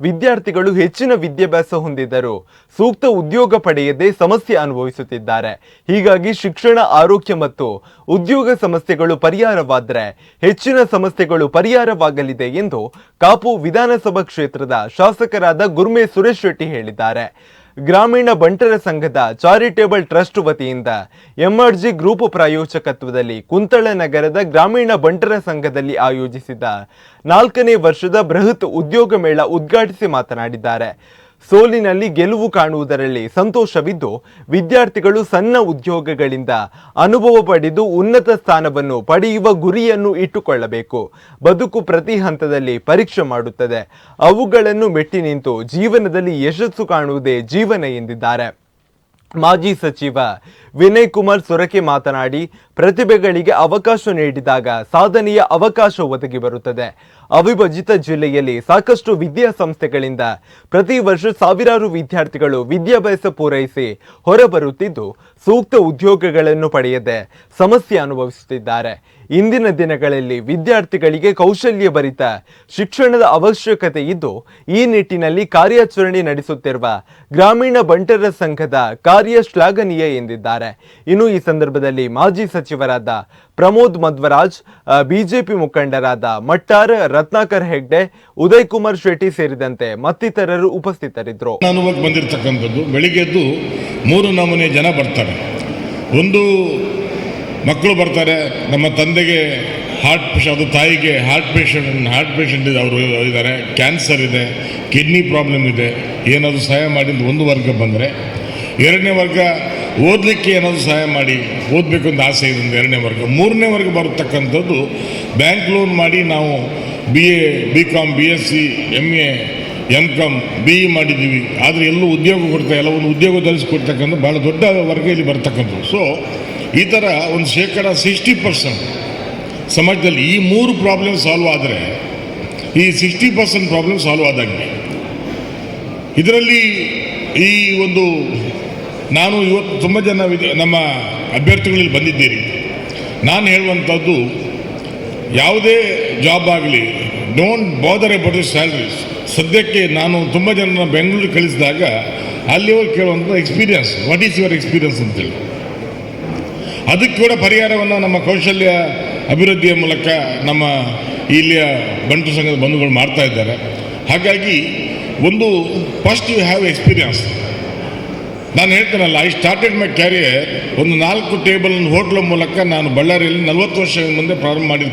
ವಿದ್ಯಾರ್ಥಿಗಳು ಹೆಚ್ಚಿನ ವಿದ್ಯಾಭ್ಯಾಸ ಹೊಂದಿದ್ದರು ಸೂಕ್ತ ಉದ್ಯೋಗ ಪಡೆಯದೆ ಸಮಸ್ಯೆ ಅನುಭವಿಸುತ್ತಿದ್ದಾರೆ. ಹೀಗಾಗಿ ಶಿಕ್ಷಣ, ಆರೋಗ್ಯ ಮತ್ತು ಉದ್ಯೋಗ ಸಮಸ್ಯೆಗಳು ಪರಿಹಾರವಾದರೆ ಹೆಚ್ಚಿನ ಸಮಸ್ಯೆಗಳು ಪರಿಹಾರವಾಗಲಿದೆ ಎಂದು ಕಾಪು ವಿಧಾನಸಭಾ ಕ್ಷೇತ್ರದ ಶಾಸಕರಾದ ಗುರ್ಮೆ ಸುರೇಶ್ ಶೆಟ್ಟಿ ಹೇಳಿದ್ದಾರೆ. ಗ್ರಾಮೀಣ ಬಂಟರ ಸಂಘದ ಚಾರಿಟೇಬಲ್ ಟ್ರಸ್ಟ್ ವತಿಯಿಂದ ಎಂಆರ್ಜಿ ಗ್ರೂಪ್ ಪ್ರಾಯೋಜಕತ್ವದಲ್ಲಿ ಕುಂತಳ ನಗರದ ಗ್ರಾಮೀಣ ಬಂಟರ ಸಂಘದಲ್ಲಿ ಆಯೋಜಿಸಿದ ನಾಲ್ಕನೇ ವರ್ಷದ ಬೃಹತ್ ಉದ್ಯೋಗ ಮೇಳ ಉದ್ಘಾಟಿಸಿ ಮಾತನಾಡಿದ್ದಾರೆ. ಸೋಲಿನಲ್ಲಿ ಗೆಲುವು ಕಾಣುವುದರಲ್ಲಿ ಸಂತೋಷವಿದ್ದು, ವಿದ್ಯಾರ್ಥಿಗಳು ಸಣ್ಣ ಉದ್ಯೋಗಗಳಿಂದ ಅನುಭವ ಪಡೆದು ಉನ್ನತ ಸ್ಥಾನವನ್ನು ಪಡೆಯುವ ಗುರಿಯನ್ನು ಇಟ್ಟುಕೊಳ್ಳಬೇಕು. ಬದುಕು ಪ್ರತಿ ಹಂತದಲ್ಲಿ ಪರೀಕ್ಷೆ ಮಾಡುತ್ತದೆ. ಅವುಗಳನ್ನು ಮೆಟ್ಟಿ ನಿಂತು ಜೀವನದಲ್ಲಿ ಯಶಸ್ಸು ಕಾಣುವುದೇ ಜೀವನ ಎಂದಿದ್ದಾರೆ. ಮಾಜಿ ಸಚಿವ ವಿನಯ್ ಕುಮಾರ್ ಸೊರಕೆ ಮಾತನಾಡಿ, ಪ್ರತಿಭೆಗಳಿಗೆ ಅವಕಾಶ ನೀಡಿದಾಗ ಸಾಧನೆಯ ಅವಕಾಶ ಒದಗಿ ಬರುತ್ತದೆ. ಅವಿಭಜಿತ ಜಿಲ್ಲೆಯಲ್ಲಿ ಸಾಕಷ್ಟು ವಿದ್ಯಾಸಂಸ್ಥೆಗಳಿಂದ ಪ್ರತಿ ವರ್ಷ ಸಾವಿರಾರು ವಿದ್ಯಾರ್ಥಿಗಳು ವಿದ್ಯಾಭ್ಯಾಸ ಪೂರೈಸಿ ಹೊರಬರುತ್ತಿದ್ದು, ಸೂಕ್ತ ಉದ್ಯೋಗಗಳನ್ನು ಪಡೆಯದೆ ಸಮಸ್ಯೆ ಅನುಭವಿಸುತ್ತಿದ್ದಾರೆ. ಇಂದಿನ ದಿನಗಳಲ್ಲಿ ವಿದ್ಯಾರ್ಥಿಗಳಿಗೆ ಕೌಶಲ್ಯ ಭರಿತ ಶಿಕ್ಷಣದ ಅವಶ್ಯಕತೆ ಇದ್ದು, ಈ ನಿಟ್ಟಿನಲ್ಲಿ ಕಾರ್ಯಾಚರಣೆ ನಡೆಸುತ್ತಿರುವ ಗ್ರಾಮೀಣ ಬಂಟರ ಸಂಘದ ಕಾರ್ಯ ಶ್ಲಾಘನೀಯ ಎಂದಿದ್ದಾರೆ. ಇನ್ನು ಈ ಸಂದರ್ಭದಲ್ಲಿ ಮಾಜಿ ಸಚಿವರಾದ ಪ್ರಮೋದ್ ಮಧ್ವರಾಜ್ ಬಿಜೆಪಿ ಮುಖಂಡರಾದ ಮಟ್ಟಾರ್, ರತ್ನಾಕರ್ ಹೆಗ್ಡೆ ಉದಯ್ ಕುಮಾರ್ ಶೆಟ್ಟಿ ಸೇರಿದಂತೆ ಮತ್ತಿತರರು ಉಪಸ್ಥಿತರಿದ್ದರು. ಬಂದಿರತಕ್ಕಂಥದ್ದು, ಬೆಳಿಗ್ಗೆ ಎದ್ದು ಮೂರು ನಮೂನೆ ಜನ ಬರ್ತಾರೆ. ಒಂದು ಮಕ್ಕಳು ಬರ್ತಾರೆ, ನಮ್ಮ ತಂದೆಗೆ ಹಾರ್ಟ್ ಪೇಷ ಅದು ತಾಯಿಗೆ ಹಾರ್ಟ್ ಪೇಷಂಟ್ ಹಾರ್ಟ್ ಪೇಷಂಟ್ ಇದೆ, ಅವರು ಇದ್ದಾರೆ. ಕ್ಯಾನ್ಸರ್ ಇದೆ ಕಿಡ್ನಿ ಪ್ರಾಬ್ಲಮ್ ಇದೆ. ಏನಾದರೂ ಸಹಾಯ ಮಾಡಿದ್ದು ಒಂದು ವರ್ಗ ಬಂದರೆ, ಎರಡನೇ ವರ್ಗ ಓದಲಿಕ್ಕೆ ಏನಾದರೂ ಸಹಾಯ ಮಾಡಿ, ಓದಬೇಕು ಅಂತ ಆಸೆ ಇದೆ ಒಂದು ಎರಡನೇ ವರ್ಗ. ಮೂರನೇ ವರ್ಗ ಬರತಕ್ಕಂಥದ್ದು ಬ್ಯಾಂಕ್ ಲೋನ್ ಮಾಡಿ ನಾವು B A B com B S C M A M com B E ಮಾಡಿದ್ದೀವಿ. ಆದರೆ ಎಲ್ಲೂ ಉದ್ಯೋಗ ಕೊಡ್ತಾ ಇಲ್ಲ. ಒಂದು ಉದ್ಯೋಗ ಕೊಡ್ತಕ್ಕಂಥ ಭಾಳ ದೊಡ್ಡ ವರ್ಗ ಇಲ್ಲಿ ಬರ್ತಕ್ಕಂಥದ್ದು. ಸೊ ಈ ಥರ ಒಂದು ಶೇಕಡ ಸಿಕ್ಸ್ಟಿ ಪರ್ಸೆಂಟ್ ಸಮಾಜದಲ್ಲಿ ಈ ಮೂರು ಪ್ರಾಬ್ಲಮ್ ಸಾಲ್ವ್ ಆದರೆ, ಈ ಸಿಕ್ಸ್ಟಿ ಪರ್ಸೆಂಟ್ ಪ್ರಾಬ್ಲಮ್ ಸಾಲ್ವ್ ಆದಂಗೆ. ಇದರಲ್ಲಿ ಈ ಒಂದು ನಾನು ಇವತ್ತು ತುಂಬ ಜನ ನಮ್ಮ ಅಭ್ಯರ್ಥಿಗಳಲ್ಲಿ ಬಂದಿದ್ದೀರಿ. ನಾನು ಹೇಳುವಂಥದ್ದು, ಯಾವುದೇ ಜಾಬ್ ಆಗಲಿ don't bother about the salaries ಸದ್ಯಕ್ಕೆ ನಾನು ತುಂಬ ಜನ ಬೆಂಗಳೂರಿಗೆ ಕಳಿಸಿದಾಗ ಹೋಗಿ ಕೇಳುವಂಥ experience what is your experience ಅಂತೇಳಿ. ಅದಕ್ಕೆ ಕೂಡ ಪರಿಹಾರವನ್ನು ನಮ್ಮ ಕೌಶಲ್ಯ ಅಭಿವೃದ್ಧಿಯ ಮೂಲಕ ನಮ್ಮ ಇಲ್ಲಿಯ ಬಂಟು ಸಂಘದ ಬಂಧುಗಳು ಮಾಡ್ತಾ ಇದ್ದಾರೆ. ಹಾಗಾಗಿ, ಒಂದು ಫಸ್ಟ್ ಯು ಹ್ಯಾವ್ ಎಕ್ಸ್ಪೀರಿಯನ್ಸ್ ನಾನು ಹೇಳ್ತೇನಲ್ಲ ಐ ಸ್ಟಾರ್ಟೆಡ್ ಮೈ ಕ್ಯಾರಿಯರ್ ಒಂದು ನಾಲ್ಕು ಟೇಬಲ್ ಹೋಟ್ಲ ಮೂಲಕ ನಾನು ಬಳ್ಳಾರಿಯಲ್ಲಿ ನಲವತ್ತು ವರ್ಷ ಮುಂದೆ ಪ್ರಾರಂಭ ಮಾಡಿ